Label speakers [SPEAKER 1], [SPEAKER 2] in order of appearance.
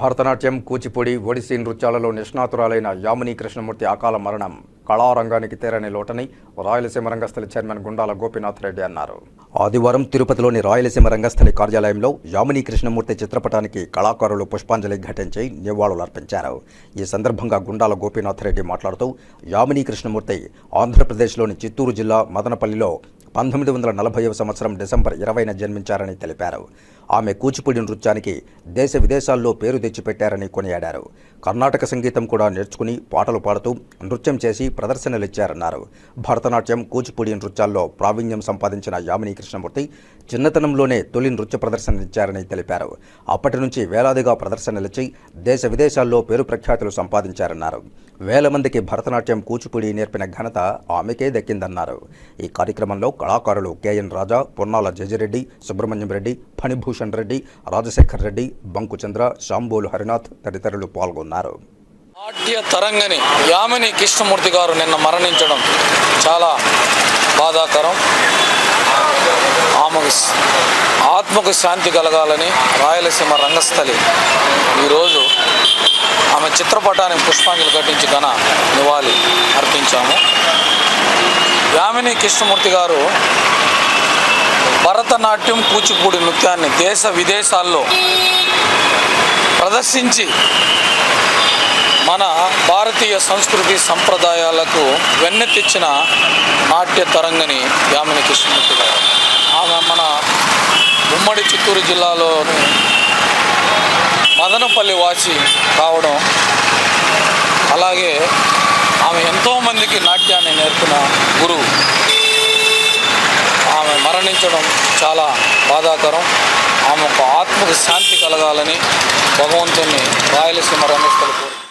[SPEAKER 1] భరతనాట్యం కూచిపూడి ఒడిసీ నృత్యాలలో నిష్ణాతురాలైన యామిని కృష్ణమూర్తి అకాల మరణం. కళారంగానికి తేరని లోటని రాయలసీమ రంగస్థలి చైర్మన్ గుండాల గోపీనాథ్ రెడ్డి అన్నారు. ఆదివారం తిరుపతిలోని రాయలసీమ రంగస్థలి కార్యాలయంలో యామిని కృష్ణమూర్తి చిత్రపటానికి కళాకారులు పుష్పాంజలి ఘటించి నివాళులర్పించారు. ఈ సందర్భంగా గుండాల గోపీనాథ్ రెడ్డి మాట్లాడుతూ యామిని కృష్ణమూర్తి ఆంధ్రప్రదేశ్లోని చిత్తూరు జిల్లా మదనపల్లిలో పంతొమ్మిది వందల నలభైవ సంవత్సరం డిసెంబర్ ఇరవైన జన్మించారని తెలిపారు. ఆమె కూచిపూడి నృత్యానికి దేశ విదేశాల్లో పేరు తెచ్చిపెట్టారని కొనియాడారు. కర్ణాటక సంగీతం కూడా నేర్చుకుని పాటలు పాడుతూ నృత్యం చేసి ప్రదర్శనలిచ్చారన్నారు. భరతనాట్యం కూచిపూడి నృత్యాల్లో ప్రావీణ్యం సంపాదించిన యామిని కృష్ణమూర్తి చిన్నతనంలోనే తొలి నృత్య ప్రదర్శనలిచ్చారని తెలిపారు. అప్పటి నుంచి వేలాదిగా ప్రదర్శనలిచ్చి దేశ విదేశాల్లో పేరు ప్రఖ్యాతులు సంపాదించారన్నారు. వేల మందికి భరతనాట్యం కూచిపూడి నేర్పిన ఘనత ఆమెకే దక్కిందన్నారు. ఈ కార్యక్రమంలో కళాకారులు కెఎన్ రాజా పొన్నాల జజిరెడ్డి సుబ్రహ్మణ్యం రెడ్డి ఫణిభూషణ్ రెడ్డి రాజశేఖర్ రెడ్డి బంకుచంద్ర శాంబోలు హరినాథ్ తదితరులు పాల్గొన్నారు.
[SPEAKER 2] నాట్య తరంగని యామిని కృష్ణమూర్తి గారు నిన్న మరణించడం చాలా బాధాకరం. ఆమెకు ఆత్మకు శాంతి కలగాలని రాయలసీమ రంగస్థలి ఈరోజు ఆమె చిత్రపటానికి పుష్పాంజలి ఘటించి ఘన నివాళి అర్పించాము. యామిని కృష్ణమూర్తి గారు భరతనాట్యం కూచిపూడి నృత్యాన్ని దేశ విదేశాల్లో ప్రదర్శించి మన భారతీయ సంస్కృతి సంప్రదాయాలకు వెన్నెత్తిచ్చిన నాట్య తరంగని యామిని కృష్ణమూర్తి గారు. ఆమె మన ఉమ్మడి చిత్తూరు జిల్లాలోని మదనపల్లి వాసి కావడం అలాగే ఆమె ఎంతోమందికి నాట్యాన్ని నేర్పిన గురువు మరణించడం చాలా బాధాకరం. ఆమె ఒక ఆత్మకు శాంతి కలగాలని భగవంతుని రాయలసీమ రమేష్ కలిపారు